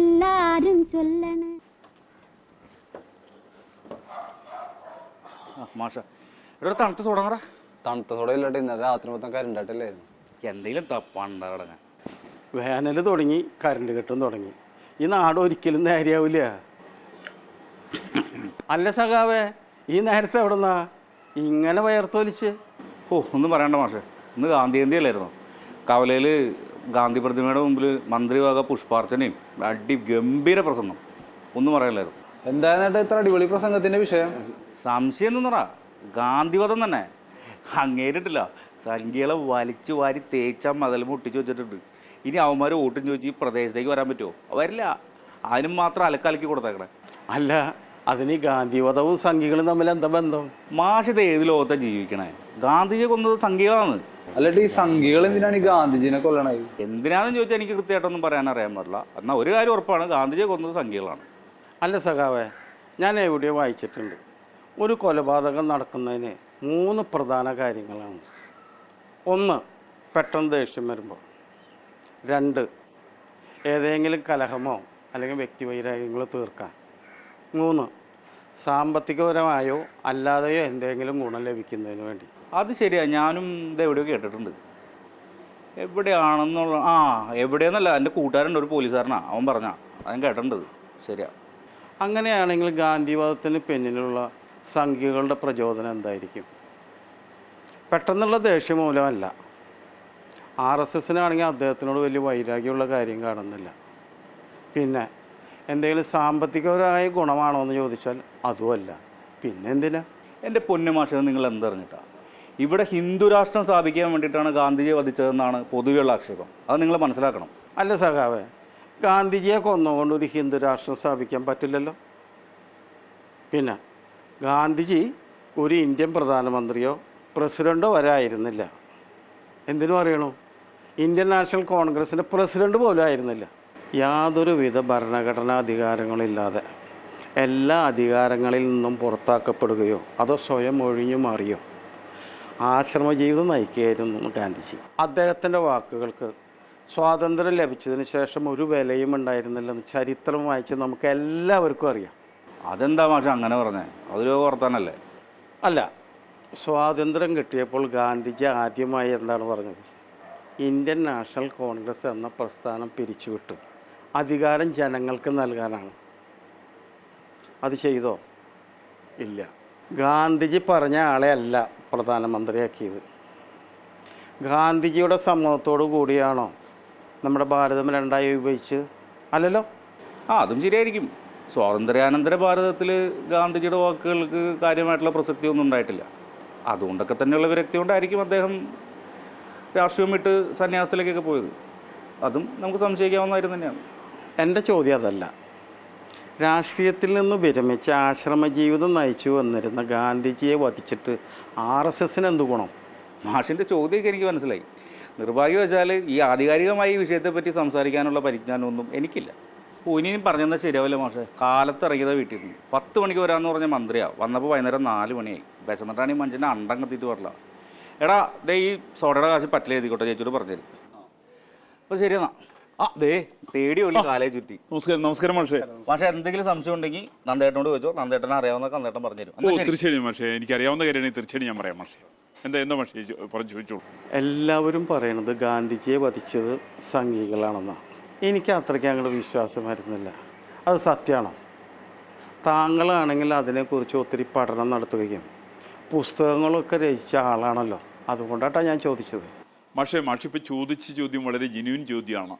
എല്ലാരും ചൊല്ലണ. മാഷ. ഇവിടെ തണുത്ത തുടങ്ങറ തണുത്ത സോഡ ഇല്ലാട്ടെ ഇന്നലെ രാത്രി മൊത്തം കരണ്ടായിട്ടല്ലായിരുന്നു എന്തെങ്കിലും തപ്പണ്ടടങ്ങ വേനൽ തുടങ്ങി കരണ്ട് കെട്ടും തുടങ്ങി. ഈ നാട് ഒരിക്കലും നേരെയാവില്ല അല്ല സഖാവേ ഈ നേരത്തെ എവിടെന്നാ? ഇങ്ങനെ വയർത്തൊലിച്ച് ഓ ഒന്നും പറയണ്ട മാഷെ. ഇന്ന് ഗാന്ധി അല്ലായിരുന്നു കവലയിൽ ഗാന്ധി പ്രതിമയുടെ മുമ്പിൽ മന്ത്രിവക പുഷ്പാർച്ചനയും അടി ഗംഭീര പ്രസംഗം. ഒന്നും പറയാനില്ലായിരുന്നു. എന്തായാലും ഇത്ര അടിപൊളി പ്രസംഗത്തിന്റെ വിഷയം. സംശയം എന്ന് പറ. ഗാന്ധിവധം തന്നെ. അങ്ങേരിട്ടില്ല. സംഖ്യകളെ വലിച്ചു വാരി തേച്ച മതൽ മുട്ടിച്ച് വെച്ചിട്ടുണ്ട്. ഇനി അവന്മാർ ഓട്ടും ചോദിച്ച് ഈ പ്രദേശത്തേക്ക് വരാൻ പറ്റുമോ വരില്ല. അതിനും മാത്രം അലക്കലക്കി കൊടുത്തേക്കണേ. അല്ല അതിന് ഗാന്ധിവധവും സംഖ്യകളും തമ്മിൽ എന്താ ബന്ധം? മാഷിത് ഏത് ലോകത്താണ് ജീവിക്കണേ? ഗാന്ധിജിയെ കൊന്നത് സംഖ്യകളാണ്. അല്ലട്ട് ഈ സംഘികൾ എന്തിനാണ് ഈ ഗാന്ധിജിനെ കൊല്ലണത്? എന്തിനാണെന്ന് ചോദിച്ചാൽ എനിക്ക് കൃത്യമായിട്ടൊന്നും പറയാൻ അറിയാൻ പാടില്ല. എന്നാൽ ഒരു കാര്യം ഉറപ്പാണ് ഗാന്ധിജിയെ കൊന്നത് സംഖ്യകളാണ്. അല്ല സഖാവേ ഞാൻ എവിടെയോ വായിച്ചിട്ടുണ്ട്. ഒരു കൊലപാതകം നടക്കുന്നതിന് മൂന്ന് പ്രധാന കാര്യങ്ങളാണ്. ഒന്ന് പെട്ടെന്ന് ദേഷ്യം വരുമ്പോൾ രണ്ട് ഏതെങ്കിലും കലഹമോ അല്ലെങ്കിൽ വ്യക്തിവൈരാഗ്യങ്ങളോ തീർക്കാൻ. മൂന്ന് സാമ്പത്തികപരമായോ അല്ലാതെയോ എന്തെങ്കിലും ഗുണം ലഭിക്കുന്നതിന് വേണ്ടി. അത് ശരിയാ. ഞാനും ഇത് എവിടെയോ കേട്ടിട്ടുണ്ട്. എവിടെയാണെന്നുള്ള ആ എവിടെയെന്നല്ല. എന്റെ കൂട്ടുകാരുണ്ട് ഒരു പോലീസുകാരനാ. അവൻ പറഞ്ഞാ. അവൻ കേട്ടിട്ടുണ്ട് ശരിയാ. അങ്ങനെയാണെങ്കിൽ ഗാന്ധിവാദത്തിന് പിന്നിലുള്ള സംഖ്യകളുടെ പ്രചോദനം എന്തായിരിക്കും? പെട്ടെന്നുള്ള ദേഷ്യം മൂലമല്ല ആർ എസ് എസിനാണെങ്കിൽ അദ്ദേഹത്തിനോട് വലിയ വൈരാഗ്യമുള്ള കാര്യം കാണുന്നില്ല. പിന്നെ എന്തെങ്കിലും സാമ്പത്തികപരമായ ഗുണമാണോ എന്ന് ചോദിച്ചാൽ അതുമല്ല. പിന്നെ എന്തിനാ എന്റെ പൊന്നു മാഷ നിങ്ങൾ എന്തറിഞ്ഞിട്ടാ? ഇവിടെ ഹിന്ദു രാഷ്ട്രം സ്ഥാപിക്കാൻ വേണ്ടിയിട്ടാണ് ഗാന്ധിജിയെ വധിച്ചതെന്നാണ് പൊതുവെയുള്ള ആക്ഷേപം. അത് നിങ്ങൾ മനസ്സിലാക്കണം. അല്ല സഖാവേ ഗാന്ധിജിയെ കൊന്നുകൊണ്ട് ഒരു ഹിന്ദു രാഷ്ട്രം സ്ഥാപിക്കാൻ പറ്റില്ലല്ലോ. പിന്നെ ഗാന്ധിജി ഒരു ഇന്ത്യൻ പ്രധാനമന്ത്രിയോ പ്രസിഡന്റോ വരായിരുന്നില്ല എന്തിനു പറയണു? ഇന്ത്യൻ നാഷണൽ കോൺഗ്രസിന്റെ പ്രസിഡന്റ് പോലും ആയിരുന്നില്ല. യാതൊരുവിധ ഭരണഘടനാ അധികാരങ്ങളില്ലാതെ എല്ലാ അധികാരങ്ങളിൽ നിന്നും പുറത്താക്കപ്പെടുകയോ അതോ സ്വയം ഒഴിഞ്ഞു മാറിയോ ആശ്രമ ജീവിതം നയിക്കുകയായിരുന്നു ഗാന്ധിജി. അദ്ദേഹത്തിന്റെ വാക്കുകൾക്ക് സ്വാതന്ത്ര്യം ലഭിച്ചതിന് ശേഷം ഒരു വിലയും ഉണ്ടായിരുന്നില്ലെന്ന് ചരിത്രം വായിച്ച് നമുക്ക് എല്ലാവർക്കും അറിയാം. അതെന്താ മാഷ അങ്ങനെ പറഞ്ഞേ? അതൊരു വർത്താനല്ലേ അല്ല സ്വാതന്ത്ര്യം കിട്ടിയപ്പോൾ ഗാന്ധിജി ആദ്യമായി എന്താണ് പറഞ്ഞത്? ഇന്ത്യൻ നാഷണൽ കോൺഗ്രസ് എന്ന പ്രസ്ഥാനം പിരിച്ചുവിട്ടു. അധികാരം ജനങ്ങൾക്ക് നൽകാനാണ്. അത് ചെയ്തോ? ഇല്ല. ഗാന്ധിജി പറഞ്ഞ ആളെ അല്ല. പ്രധാനമന്ത്രിയാക്കിയത്. ഗാന്ധിജിയുടെ സമ്മതത്തോടു കൂടിയാണോ നമ്മുടെ ഭാരതം രണ്ടായി വിഭജിച്ച്? അല്ലല്ലോ? ആ അതും ശരിയായിരിക്കും. സ്വാതന്ത്ര്യാനന്തര ഭാരതത്തിൽ ഗാന്ധിജിയുടെ വാക്കുകൾക്ക് കാര്യമായിട്ടുള്ള പ്രസക്തിയൊന്നും ഉണ്ടായിട്ടില്ല. അതുകൊണ്ടൊക്കെ തന്നെയുള്ള വിരക്തി കൊണ്ടായിരിക്കും അദ്ദേഹം രാഷ്ട്രീയം വിട്ട് സന്യാസത്തിലേക്കൊക്കെ പോയത്. അതും നമുക്ക് സംശയിക്കാവുന്ന കാര്യം തന്നെയാണ്. എന്റെ ചോദ്യം അതല്ല. രാഷ്ട്രീയത്തിൽ നിന്ന് വിരമിച്ച് ആശ്രമ ജീവിതം നയിച്ചു വന്നിരുന്ന ഗാന്ധിജിയെ വധിച്ചിട്ട് ആർ എസ് എസിന് എന്ത് ഗുണം? മാഷിന്റെ ചോദ്യമൊക്കെ എനിക്ക് മനസ്സിലായി. നിർഭാഗ്യവശാൽ ഈ ആധികാരികമായി ഈ വിഷയത്തെപ്പറ്റി സംസാരിക്കാനുള്ള പരിജ്ഞാനമൊന്നും എനിക്കില്ല. ഇനിയും പറഞ്ഞെന്നാൽ ശരിയാവില്ല മാഷെ. കാലത്ത് ഇറങ്ങിയതാ വീട്ടിൽ നിന്ന് പത്ത് മണിക്ക് വരാമെന്ന് പറഞ്ഞ മന്ത്രിയാണ് വന്നപ്പോൾ വൈകുന്നേരം നാല് മണിയായി. വിശന്നിട്ടാണ് ഈ മനുഷ്യന്റെ അണ്ടം കത്തിയിട്ട് പറഞ്ഞില്ല എടാ ദേ ഈ സോഡയുടെ കാശ് പറ്റില്ല എഴുതിക്കോട്ടെ ചേച്ചിയോട് പറഞ്ഞുതരും അപ്പോൾ ശരിയെന്നാ. ആ ദേ തേടി ഒളി കാലേ ചുറ്റി. നമസ്കാരം നമസ്കാരം മാഷേ. പക്ഷേ എന്തെങ്കിലും സംശയം ഉണ്ടെങ്കിൽ നന്ദേട്ടനോട് ചോദിച്ചോ. നന്ദേട്ടനെ അറിയാവുന്ന നന്ദേട്ടൻ പറഞ്ഞുതരും. ഓ. തീർച്ചയായും മാഷേ. എനിക്ക് അറിയാവുന്ന കാര്യമാണെങ്കിൽ തീർച്ചയായും ഞാൻ പറയാം മാഷേ. എന്താ എന്താ മാഷേ? പറഞ്ഞു ചോദിച്ചോളൂ. എല്ലാവരും പറയണത് ഗാന്ധിജിയെ വധിച്ചത് സംഘികളാണെന്നാണ് എനിക്ക് അത്രയ്ക്ക് അങ്ങോട്ട് വിശ്വാസം വരുന്നില്ല. അത് സത്യമാണോ? താങ്കളാണെങ്കിൽ അതിനെക്കുറിച്ച് ഒത്തിരി പഠനം നടത്തുകയും പുസ്തകങ്ങളൊക്കെ രചിച്ച ആളാണല്ലോ. അതുകൊണ്ടാട്ടാണ് ഞാൻ ചോദിച്ചത്. മാഷേ മാഷിപ്പോൾ ചോദിച്ച ചോദ്യം വളരെ ജെന്യൂൻ ചോദ്യമാണ്.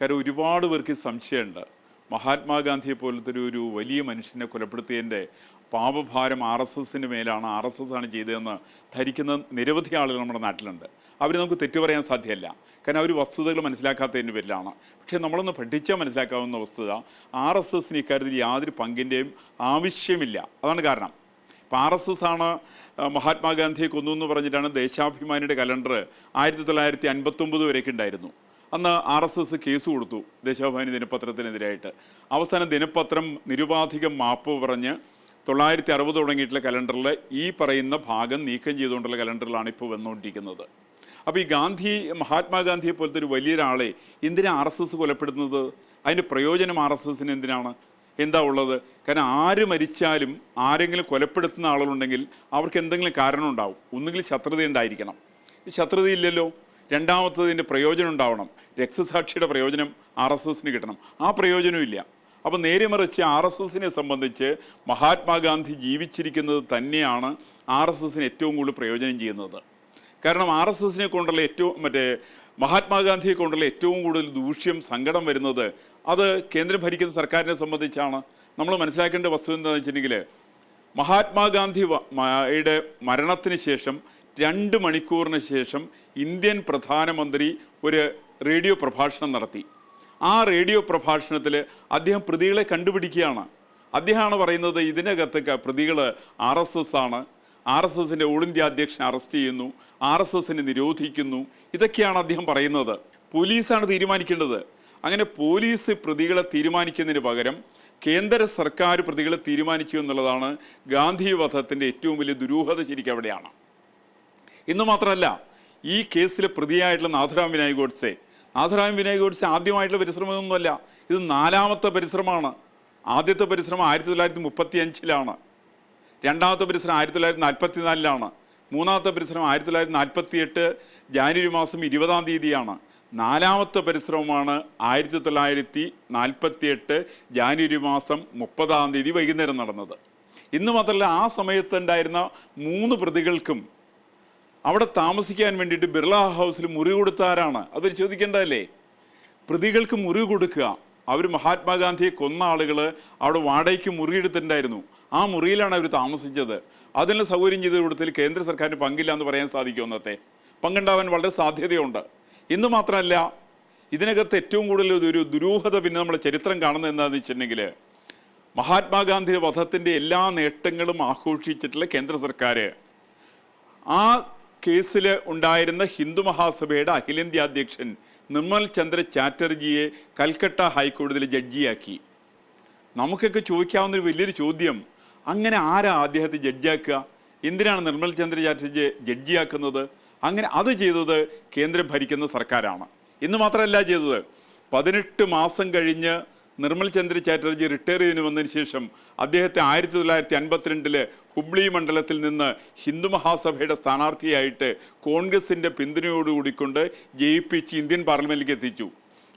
കാരണം ഒരുപാട് പേർക്ക് സംശയമുണ്ട്. മഹാത്മാഗാന്ധിയെ പോലത്തെ ഒരു വലിയ മനുഷ്യനെ കൊലപ്പെടുത്തിയതിന്റെ പാപഭാരം ആർ എസ് എസിന് മേലാണ് ആർ എസ് എസ് ആണ് ചെയ്തതെന്ന് ധരിക്കുന്ന നിരവധി ആളുകൾ നമ്മുടെ നാട്ടിലുണ്ട്. അവർ നമുക്ക് തെറ്റു പറയാൻ സാധ്യമല്ല. കാരണം അവർ വസ്തുതകൾ മനസ്സിലാക്കാത്തതിന്റെ പേരിലാണ്. പക്ഷേ നമ്മളൊന്ന് പഠിച്ചാൽ മനസ്സിലാക്കാവുന്ന വസ്തുത ആർ എസ് എസിന് ഇക്കാര്യത്തിൽ യാതൊരു പങ്കിന്റെയും ആവശ്യമില്ല. അതാണ് കാരണം. ഇപ്പം ആർ എസ് എസ് ആണ് മഹാത്മാഗാന്ധിയെ കൊന്നു എന്ന് പറഞ്ഞിട്ടാണ് ദേശാഭിമാനിയുടെ കലണ്ടർ ആയിരത്തി തൊള്ളായിരത്തി അൻപത്തൊമ്പത് വരെയൊക്കെ ഉണ്ടായിരുന്നു. അന്ന് ആർ എസ് എസ് കേസ് കൊടുത്തു ദേശാഭിമാനി ദിനപത്രത്തിനെതിരായിട്ട്. അവസാനം ദിനപത്രം നിരുപാധികം മാപ്പ് പറഞ്ഞ് തൊള്ളായിരത്തി അറുപത് തുടങ്ങിയിട്ടുള്ള കലണ്ടറിൽ ഈ പറയുന്ന ഭാഗം നീക്കം ചെയ്തുകൊണ്ടുള്ള കലണ്ടറിലാണ് ഇപ്പോൾ വന്നുകൊണ്ടിരിക്കുന്നത്. അപ്പോൾ ഈ ഗാന്ധി മഹാത്മാഗാന്ധിയെ പോലത്തെ ഒരു വലിയൊരാളെ എന്തിനാണ് ആർ എസ് എസ് കൊലപ്പെടുന്നത് അതിന്റെ പ്രയോജനം ആർ എസ് എസിന് എന്തിനാണ്? എന്താ ഉള്ളത്? കാരണം ആര് മരിച്ചാലും ആരെങ്കിലും കൊലപ്പെടുത്തുന്ന ആളുകളുണ്ടെങ്കിൽ അവർക്ക് എന്തെങ്കിലും കാരണം ഉണ്ടാവും. ഒന്നുകിൽ ശത്രുത ഉണ്ടായിരിക്കണം. ശത്രുതയില്ലല്ലോ. രണ്ടാമത്തതിന്റെ പ്രയോജനം ഉണ്ടാവണം. രക്തസാക്ഷിയുടെ പ്രയോജനം ആർ എസ് എസിന് കിട്ടണം. ആ പ്രയോജനമില്ല അപ്പോൾ നേരെ മറിച്ച് ആർ എസ് എസിനെ സംബന്ധിച്ച് മഹാത്മാഗാന്ധി ജീവിച്ചിരിക്കുന്നത് തന്നെയാണ് ആർ എസ് എസിന് ഏറ്റവും കൂടുതൽ പ്രയോജനം ചെയ്യുന്നത്. കാരണം ആർ എസ് എസിനെ കൊണ്ടുള്ള ഏറ്റവും മറ്റേ മഹാത്മാഗാന്ധിയെ കൊണ്ടുള്ള ഏറ്റവും കൂടുതൽ ദൂഷ്യം സങ്കടം വരുന്നത് അത് കേന്ദ്രം ഭരിക്കുന്ന സർക്കാരിനെ സംബന്ധിച്ചാണ്. നമ്മൾ മനസ്സിലാക്കേണ്ട വസ്തു എന്താണെന്ന് വെച്ചിട്ടുണ്ടെങ്കിൽ മഹാത്മാഗാന്ധി വ- മരണത്തിന് ശേഷം രണ്ട് മണിക്കൂറിന് ശേഷം ഇന്ത്യൻ പ്രധാനമന്ത്രി ഒരു റേഡിയോ പ്രഭാഷണം നടത്തി. ആ റേഡിയോ പ്രഭാഷണത്തിൽ അദ്ദേഹം പ്രതികളെ കണ്ടുപിടിക്കുകയാണ്. അദ്ദേഹമാണ് പറയുന്നത് ഇതിനകത്ത് പ്രതികൾ ആർ എസ് എസ് ആണ്. ആർ എസ് എസിന്റെ ഓൾ ഇന്ത്യ അധ്യക്ഷൻ അറസ്റ്റ് ചെയ്യുന്നു. ആർ എസ് എസിനെ നിരോധിക്കുന്നു. ഇതൊക്കെയാണ് അദ്ദേഹം പറയുന്നത്. പോലീസാണ് തീരുമാനിക്കേണ്ടത്. അങ്ങനെ പോലീസ് പ്രതികളെ തീരുമാനിക്കുന്നതിന് പകരം കേന്ദ്ര സർക്കാർ പ്രതികളെ തീരുമാനിക്കൂ എന്നുള്ളതാണ് ഗാന്ധി വധത്തിന്റെ ഏറ്റവും വലിയ ദുരൂഹത ശരിക്കും അവിടെയാണ്. ഇന്ന് മാത്രമല്ല ഈ കേസിലെ പ്രതിയായിട്ടുള്ള നാഥുറാം വിനായക് ഗോഡ്സെ നാഥുറാം വിനായക് ഗോഡ്സെ ആദ്യമായിട്ടുള്ള പരിശ്രമമൊന്നുമല്ല ഇത് നാലാമത്തെ പരിശ്രമമാണ്. ആദ്യത്തെ പരിശ്രമം ആയിരത്തി തൊള്ളായിരത്തി മുപ്പത്തി അഞ്ചിലാണ് രണ്ടാമത്തെ പരിശ്രമം ആയിരത്തി തൊള്ളായിരത്തി നാൽപ്പത്തി നാലിലാണ് മൂന്നാമത്തെ പരിശ്രമം ആയിരത്തി തൊള്ളായിരത്തി നാൽപ്പത്തി എട്ട് ജാനുവരി മാസം ഇരുപതാം തീയതിയാണ്. നാലാമത്തെ പരിശ്രമമാണ് ആയിരത്തി തൊള്ളായിരത്തി നാൽപ്പത്തി എട്ട് ജാനുവരി മാസം മുപ്പതാം തീയതി വൈകുന്നേരം നടന്നത്. ഇന്ന് മാത്രമല്ല ആ സമയത്തുണ്ടായിരുന്ന മൂന്ന് പ്രതികൾക്കും അവിടെ താമസിക്കാൻ വേണ്ടിയിട്ട് ബിർള ഹൗസിൽ മുറി കൊടുത്ത കൊടുത്താരാണ് അവർ ചോദിക്കേണ്ടതല്ലേ പ്രതികൾക്ക് മുറി കൊടുക്കുക. അവർ മഹാത്മാഗാന്ധിയെ കൊന്ന ആളുകൾ അവിടെ വാടകയ്ക്ക് മുറിയെടുത്തിട്ടുണ്ടായിരുന്നു ആ മുറിയിലാണ് അവർ താമസിച്ചത്. അതിനുള്ള സൗകര്യം ചെയ്ത് കൊടുത്തതിൽ കേന്ദ്ര സർക്കാരിന് പങ്കില്ല എന്ന് പറയാൻ സാധിക്കും അന്നത്തെ. പങ്കുണ്ടാവാൻ വളരെ സാധ്യതയുണ്ട്. ഇന്ന് മാത്രമല്ല ഇതിനകത്ത് ഏറ്റവും കൂടുതൽ ഒരു ദുരൂഹത പിന്നെ നമ്മൾ ചരിത്രം കാണുന്നത് എന്താണെന്ന് വെച്ചിട്ടുണ്ടെങ്കിൽ മഹാത്മാഗാന്ധിയുടെ വധത്തിന്റെ എല്ലാ നേട്ടങ്ങളും ആഘോഷിച്ചിട്ടുള്ള കേന്ദ്ര സർക്കാർ ആ കേസിൽ ഉണ്ടായിരുന്ന ഹിന്ദു മഹാസഭയുടെ അഖിലേന്ത്യാ അധ്യക്ഷൻ നിർമ്മൽ ചന്ദ്ര ചാറ്റർജിയെ കൽക്കട്ട ഹൈക്കോടതിയിൽ ജഡ്ജിയാക്കി. നമുക്കൊക്കെ ചോദിക്കാവുന്ന ഒരു വലിയൊരു ചോദ്യം അങ്ങനെ ആരാ അദ്ദേഹത്തെ ജഡ്ജിയാക്കുക എന്തിനാണ് നിർമ്മൽ ചന്ദ്ര ചാറ്റർജിയെ ജഡ്ജിയാക്കുന്നത്? അങ്ങനെ അത് ചെയ്തത് കേന്ദ്രം ഭരിക്കുന്ന സർക്കാരാണ്. ഇന്ന് മാത്രമല്ല ചെയ്തത്. പതിനെട്ട് മാസം കഴിഞ്ഞ് നിർമ്മൽ ചന്ദ്ര ചാറ്റർജി റിട്ടയർ ചെയ്തിന് വന്നതിന് ശേഷം അദ്ദേഹത്തെ ആയിരത്തി തൊള്ളായിരത്തി അൻപത്തിരണ്ടിലെ ഹുബ്ലി മണ്ഡലത്തിൽ നിന്ന് ഹിന്ദു മഹാസഭയുടെ സ്ഥാനാർത്ഥിയായിട്ട് കോൺഗ്രസിന്റെ പിന്തുണയോടുകൂടിക്കൊണ്ട് ജയിപ്പിച്ച് ഇന്ത്യൻ പാർലമെന്റിലേക്ക് എത്തിച്ചു.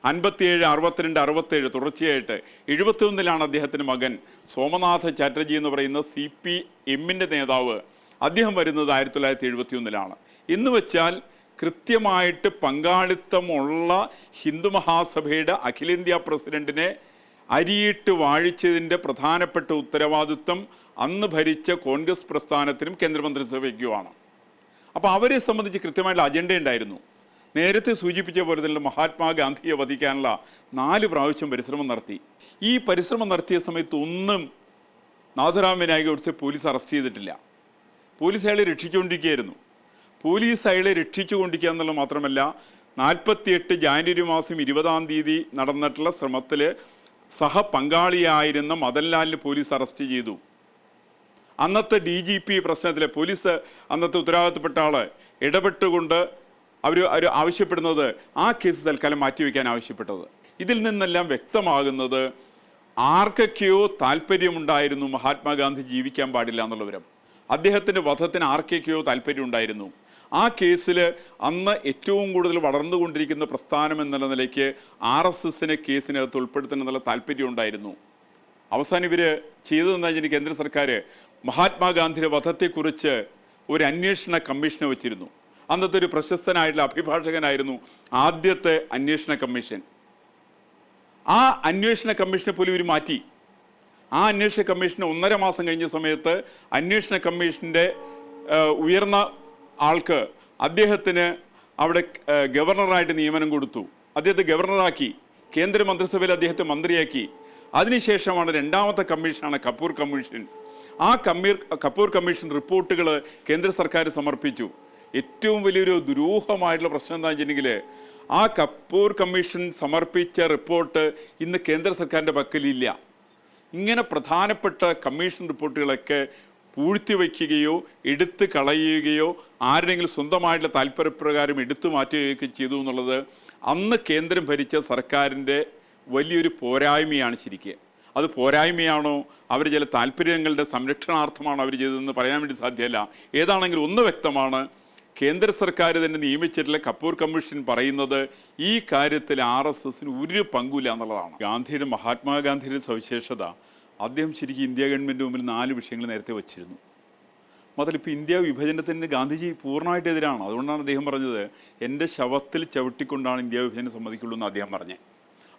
അൻപത്തിയേഴ് അറുപത്തിരണ്ട് അറുപത്തേഴ് തുടർച്ചയായിട്ട് എഴുപത്തിയൊന്നിലാണ് അദ്ദേഹത്തിന്റെ മകൻ സോമനാഥ ചാറ്റർജി എന്ന് പറയുന്ന സി പി എമ്മിന്റെ നേതാവ്. അദ്ദേഹം വരുന്നത് ആയിരത്തി തൊള്ളായിരത്തി എഴുപത്തിയൊന്നിലാണ് എന്ന് വെച്ചാൽ കൃത്യമായിട്ട് പങ്കാളിത്തമുള്ള ഹിന്ദു മഹാസഭയുടെ അഖിലേന്ത്യാ പ്രസിഡന്റിനെ അരിയിട്ട് വാഴിച്ചതിന്റെ പ്രധാനപ്പെട്ട ഉത്തരവാദിത്വം അന്ന് ഭരിച്ച കോൺഗ്രസ് പ്രസ്ഥാനത്തിനും കേന്ദ്രമന്ത്രിസഭയ്ക്കുമാണ് അപ്പോൾ അവരെ സംബന്ധിച്ച് കൃത്യമായിട്ടുള്ള അജണ്ട ഉണ്ടായിരുന്നു. നേരത്തെ സൂചിപ്പിച്ച പോലെ തന്നെ മഹാത്മാഗാന്ധിയെ വധിക്കാനുള്ള നാല് പ്രാവശ്യം പരിശ്രമം നടത്തി. ഈ പരിശ്രമം നടത്തിയ സമയത്ത് ഒന്നും നാഥുറാം വിനായക ഗോഡ്സെ പോലീസ് അറസ്റ്റ് ചെയ്തിട്ടില്ല. പോലീസ് അയാളെ രക്ഷിച്ചുകൊണ്ടിരിക്കുകയായിരുന്നു. പോലീസ് അയാളെ രക്ഷിച്ചുകൊണ്ടിരിക്കുക എന്നുള്ളത് മാത്രമല്ല നാൽപ്പത്തിയെട്ട് ജാനുവരി മാസം ഇരുപതാം തീയതി നടന്നിട്ടുള്ള ശ്രമത്തിൽ സഹപങ്കാളിയായിരുന്ന മദൻലാലിനെ പോലീസ് അറസ്റ്റ് ചെയ്തു. അന്നത്തെ ഡി ജി പി പ്രശ്നത്തിലെ പോലീസ് അന്നത്തെ ഉത്തരവാദിത്തപ്പെട്ട ആൾ ഇടപെട്ടുകൊണ്ട് അവർ അവർ ആവശ്യപ്പെടുന്നത് ആ കേസ് തൽക്കാലം മാറ്റിവെക്കാൻ ആവശ്യപ്പെട്ടത്. ഇതിൽ നിന്നെല്ലാം വ്യക്തമാകുന്നത് ആർക്കൊക്കെയോ താല്പര്യമുണ്ടായിരുന്നു മഹാത്മാഗാന്ധി ജീവിക്കാൻ പാടില്ല എന്നുള്ള വിവരം. അദ്ദേഹത്തിന്റെ വധത്തിന് ആർക്കൊക്കെയോ താല്പര്യം ഉണ്ടായിരുന്നു ആ കേസിൽ അന്ന് ഏറ്റവും കൂടുതൽ വളർന്നുകൊണ്ടിരിക്കുന്ന പ്രസ്ഥാനം എന്നുള്ള നിലയ്ക്ക് ആർ എസ് എസിനെ കേസിനകത്ത് ഉൾപ്പെടുത്തണമെന്നുള്ള താല്പര്യം ഉണ്ടായിരുന്നു. അവസാനം ഇവർ ചെയ്തതെന്ന് വെച്ചാൽ കേന്ദ്ര സർക്കാർ മഹാത്മാഗാന്ധിയുടെ വധത്തെക്കുറിച്ച് ഒരു അന്വേഷണ കമ്മീഷനെ വെച്ചിരുന്നു. അന്നത്തെ ഒരു പ്രശസ്തനായിട്ടുള്ള അഭിഭാഷകനായിരുന്നു ആദ്യത്തെ അന്വേഷണ കമ്മീഷൻ. ആ അന്വേഷണ കമ്മീഷനെ പോലും ഇവർ മാറ്റി. ആ അന്വേഷണ കമ്മീഷന് ഒന്നര മാസം കഴിഞ്ഞ സമയത്ത് അന്വേഷണ കമ്മീഷന്റെ ഉയർന്ന ആൾക്ക് അദ്ദേഹത്തിന് അവിടെ ഗവർണറായിട്ട് നിയമനം കൊടുത്തു. അദ്ദേഹത്തെ ഗവർണറാക്കി കേന്ദ്ര മന്ത്രിസഭയിൽ അദ്ദേഹത്തെ മന്ത്രിയാക്കി. അതിനുശേഷമാണ് രണ്ടാമത്തെ കമ്മീഷനാണ് കപൂർ കമ്മീഷൻ. ആ കമ്മീർ കപൂർ കമ്മീഷൻ റിപ്പോർട്ടുകൾ കേന്ദ്ര സർക്കാർ സമർപ്പിച്ചു. ഏറ്റവും വലിയൊരു ദുരൂഹമായിട്ടുള്ള പ്രശ്നം എന്താണെന്ന് വെച്ചിട്ടുണ്ടെങ്കിൽ ആ കപൂർ കമ്മീഷൻ സമർപ്പിച്ച റിപ്പോർട്ട് ഇന്ന് കേന്ദ്ര സർക്കാരിന്റെ പക്കലില്ല. ഇങ്ങനെ പ്രധാനപ്പെട്ട കമ്മീഷൻ റിപ്പോർട്ടുകളൊക്കെ പൂഴ്ത്തി വയ്ക്കുകയോ എടുത്ത് കളയുകയോ ആരുടെങ്കിലും സ്വന്തമായിട്ടുള്ള താല്പര്യപ്രകാരം എടുത്തു മാറ്റുകയൊക്കെ ചെയ്തു എന്നുള്ളത് അന്ന് കേന്ദ്രം ഭരിച്ച സർക്കാരിന്റെ വലിയൊരു പോരായ്മയാണ് ശരിക്ക്. അത് പോരായ്മയാണോ? അവർ ചില താല്പര്യങ്ങളുടെ സംരക്ഷണാർത്ഥമാണോ അവർ ചെയ്തതെന്ന് പറയാൻ വേണ്ടി സാധ്യമല്ല. ഏതാണെങ്കിലും ഒന്ന് വ്യക്തമാണ് കേന്ദ്ര സർക്കാർ തന്നെ നിയമിച്ചിട്ടുള്ള കപ്പൂർ കമ്മീഷൻ പറയുന്നത് ഈ കാര്യത്തിൽ ആർ എസ് എസിന് ഒരു പങ്കുമില്ല എന്നുള്ളതാണ്. ഗാന്ധിയുടെ മഹാത്മാഗാന്ധിയുടെ സവിശേഷത അദ്ദേഹം ശരിക്കും ഇന്ത്യ ഗവൺമെന്റ് മുമ്പിൽ നാല് വിഷയങ്ങൾ നേരത്തെ വച്ചിരുന്നു. മാത്രമല്ല ഇപ്പോൾ ഇന്ത്യ വിഭജനത്തിന് ഗാന്ധിജി പൂർണമായിട്ട് എതിരാണ്. അതുകൊണ്ടാണ് അദ്ദേഹം പറഞ്ഞത് എന്റെ ശവത്തിൽ ചവിട്ടിക്കൊണ്ടാണ് ഇന്ത്യ വിഭജനം സമ്മതിക്കുള്ളൂ എന്ന് അദ്ദേഹം പറഞ്ഞത്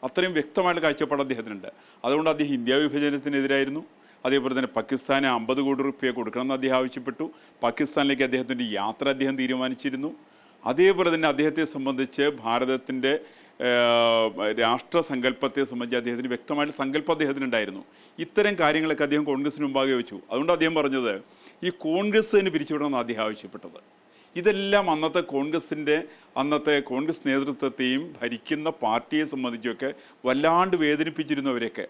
അത്രയും വ്യക്തമായിട്ട് കാഴ്ചപ്പാട് അദ്ദേഹത്തിനുണ്ട്. അതുകൊണ്ട് അദ്ദേഹം ഇന്ത്യ വിഭജനത്തിനെതിരായിരുന്നു. അതേപോലെ തന്നെ പാകിസ്ഥാനെ അമ്പത് കോടി റുപ്യ കൊടുക്കണമെന്ന് അദ്ദേഹം ആവശ്യപ്പെട്ടു. പാകിസ്ഥാനിലേക്ക് അദ്ദേഹത്തിന്റെ യാത്ര അദ്ദേഹം തീരുമാനിച്ചിരുന്നു. അതേപോലെ തന്നെ അദ്ദേഹത്തെ സംബന്ധിച്ച് ഭാരതത്തിന്റെ രാഷ്ട്രസങ്കല്പത്തെ സംബന്ധിച്ച് അദ്ദേഹത്തിന് വ്യക്തമായിട്ട് സങ്കല്പം അദ്ദേഹത്തിനുണ്ടായിരുന്നു. ഇത്തരം കാര്യങ്ങളൊക്കെ അദ്ദേഹം കോൺഗ്രസിന് മുമ്പാകെ വെച്ചു. അതുകൊണ്ട് അദ്ദേഹം പറഞ്ഞത് ഈ കോൺഗ്രസ് തന്നെ പിരിച്ചുവിടണമെന്ന് അദ്ദേഹം ആവശ്യപ്പെട്ടത്. ഇതെല്ലാം അന്നത്തെ കോൺഗ്രസിന്റെ അന്നത്തെ കോൺഗ്രസ് നേതൃത്വത്തെയും ഭരിക്കുന്ന പാർട്ടിയെ സംബന്ധിച്ചൊക്കെ വല്ലാണ്ട് വേദനിപ്പിച്ചിരുന്നവരൊക്കെ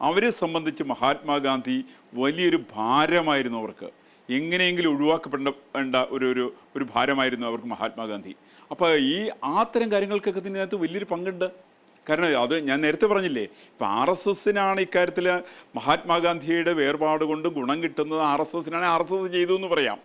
അവരെ സംബന്ധിച്ച് മഹാത്മാഗാന്ധി വലിയൊരു ഭാരമായിരുന്നു അവർക്ക്. എങ്ങനെയെങ്കിലും ഒഴിവാക്കപ്പെടേണ്ട ഒരു ഒരു ഒരു ഭാരമായിരുന്നു അവർക്ക് മഹാത്മാഗാന്ധി. അപ്പോൾ ഈ ആ കാര്യങ്ങൾക്കൊക്കെ ഇതിനകത്ത് വലിയൊരു പങ്കുണ്ട്. കാരണം അത് ഞാൻ നേരത്തെ പറഞ്ഞില്ലേ ഇപ്പം ആർ എസ് എസിനാണ് ഇക്കാര്യത്തിൽ മഹാത്മാഗാന്ധിയുടെ വേർപാട് കൊണ്ട് ഗുണം കിട്ടുന്നത് ആർ എസ് എസിനാണ് ആർ എസ് എസ് ചെയ്തു എന്ന് പറയാം.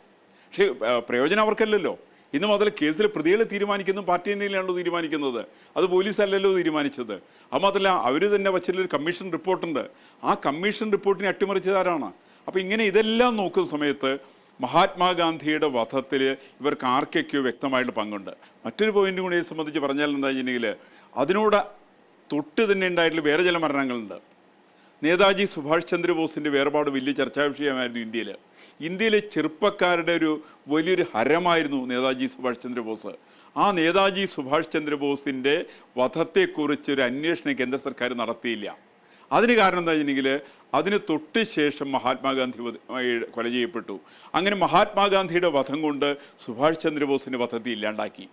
പക്ഷേ പ്രയോജനം അവർക്കല്ലല്ലോ. ഇന്ന് മുതൽ കേസിൽ പ്രതികളെ തീരുമാനിക്കുന്നു പാർട്ടി തന്നെയാണല്ലോ തീരുമാനിക്കുന്നത്. അത് പോലീസല്ലല്ലോ തീരുമാനിച്ചത്. അത് മാത്രമല്ല അവർ തന്നെ വച്ചിട്ടുള്ളൊരു കമ്മീഷൻ റിപ്പോർട്ടുണ്ട്. ആ കമ്മീഷൻ റിപ്പോർട്ടിനെ അട്ടിമറിച്ചതാരാണ് അപ്പോൾ ഇങ്ങനെ ഇതെല്ലാം നോക്കുന്ന സമയത്ത് മഹാത്മാഗാന്ധിയുടെ വധത്തിൽ ഇവർക്ക് ആർക്കൊക്കെയോ വ്യക്തമായിട്ട് പങ്കുണ്ട്. മറ്റൊരു പോയിന്റ് കൂടി സംബന്ധിച്ച് പറഞ്ഞാൽ എന്താ വെച്ചിട്ടുണ്ടെങ്കിൽ അതിനോട് തൊട്ട് തന്നെ ഉണ്ടായിട്ടുള്ള വേറെ ചില മരണങ്ങളുണ്ട്. നേതാജി സുഭാഷ് ചന്ദ്രബോസിന്റെ വേർപാട് വലിയ ചർച്ചാ വിഷയമായിരുന്നു ഇന്ത്യയിൽ ഇന്ത്യയിലെ ചെറുപ്പക്കാരുടെ ഒരു വലിയൊരു ഹരമായിരുന്നു നേതാജി സുഭാഷ് ചന്ദ്രബോസ്. ആ നേതാജി സുഭാഷ് ചന്ദ്രബോസിന്റെ വധത്തെക്കുറിച്ച് ഒരു അന്വേഷണം കേന്ദ്ര സർക്കാർ നടത്തിയില്ല. അതിന് കാരണം എന്താ വെച്ചിട്ടുണ്ടെങ്കിൽ അതിന് തൊട്ട് ശേഷം മഹാത്മാഗാന്ധി കൊല ചെയ്യപ്പെട്ടു. അങ്ങനെ മഹാത്മാഗാന്ധിയുടെ വധം കൊണ്ട് സുഭാഷ് ചന്ദ്രബോസിന്റെ വധത്തെ ഇല്ലാണ്ടാക്കി.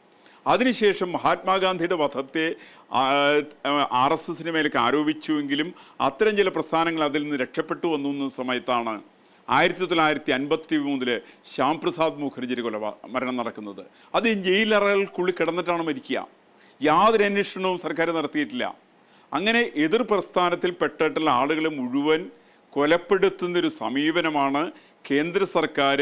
അതിനുശേഷം മഹാത്മാഗാന്ധിയുടെ വധത്തെ ആർ എസ് എസിന് മേലേക്ക് ആരോപിച്ചുവെങ്കിലും അത്തരം ചില പ്രസ്ഥാനങ്ങൾ അതിൽ നിന്ന് രക്ഷപ്പെട്ടു വന്നു സമയത്താണ് ആയിരത്തി തൊള്ളായിരത്തി അൻപത്തി മൂന്നിൽ ശ്യാം പ്രസാദ് മുഖർജിയുടെ കൊല മരണം നടക്കുന്നത്. അത് ജയിലറകൾക്കുള്ളിൽ കിടന്നിട്ടാണ് മരിക്കുക. യാതൊരു അന്വേഷണവും സർക്കാർ നടത്തിയിട്ടില്ല. അങ്ങനെ എതിർ പ്രസ്ഥാനത്തിൽ പെട്ടിട്ടുള്ള ആളുകളെ മുഴുവൻ കൊലപ്പെടുത്തുന്നൊരു സമീപനമാണ് കേന്ദ്ര സർക്കാർ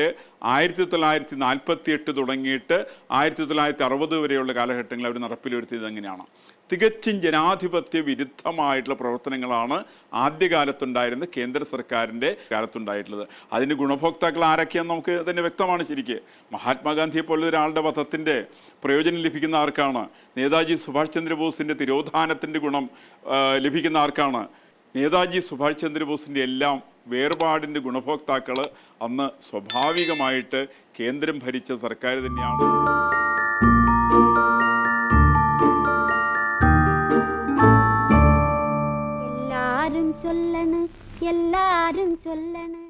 ആയിരത്തി തൊള്ളായിരത്തി നാൽപ്പത്തി എട്ട് തുടങ്ങിയിട്ട് ആയിരത്തി തൊള്ളായിരത്തി അറുപത് വരെയുള്ള കാലഘട്ടങ്ങളിൽ അവർ നടപ്പിൽ എങ്ങനെയാണ് തികച്ചും ജനാധിപത്യ വിരുദ്ധമായിട്ടുള്ള പ്രവർത്തനങ്ങളാണ് ആദ്യകാലത്തുണ്ടായിരുന്ന കേന്ദ്ര സർക്കാരിന്റെ കാലത്തുണ്ടായിട്ടുള്ളത്. അതിന് ഗുണഭോക്താക്കൾ ആരൊക്കെയാന്ന് നമുക്ക് തന്നെ വ്യക്തമാണ് ശരിക്ക്. മഹാത്മാഗാന്ധിയെ പോലെ ഒരാളുടെ വധത്തിന്റെ പ്രയോജനം ലഭിക്കുന്ന ആർക്കാണ്? നേതാജി സുഭാഷ് ചന്ദ്രബോസിന്റെ തിരോധാനത്തിന്റെ ഗുണം ലഭിക്കുന്ന ആർക്കാണ്? നേതാജി സുഭാഷ് ചന്ദ്രബോസിന്റെ എല്ലാം വേർപാടിന്റെ ഗുണഭോക്താക്കൾ അന്ന് സ്വാഭാവികമായിട്ട് കേന്ദ്രം ഭരിച്ച സർക്കാർ തന്നെയാണ്. എല്ലാരും ചൊല്ലണ് എല്ലാരും ചൊല്ലണ്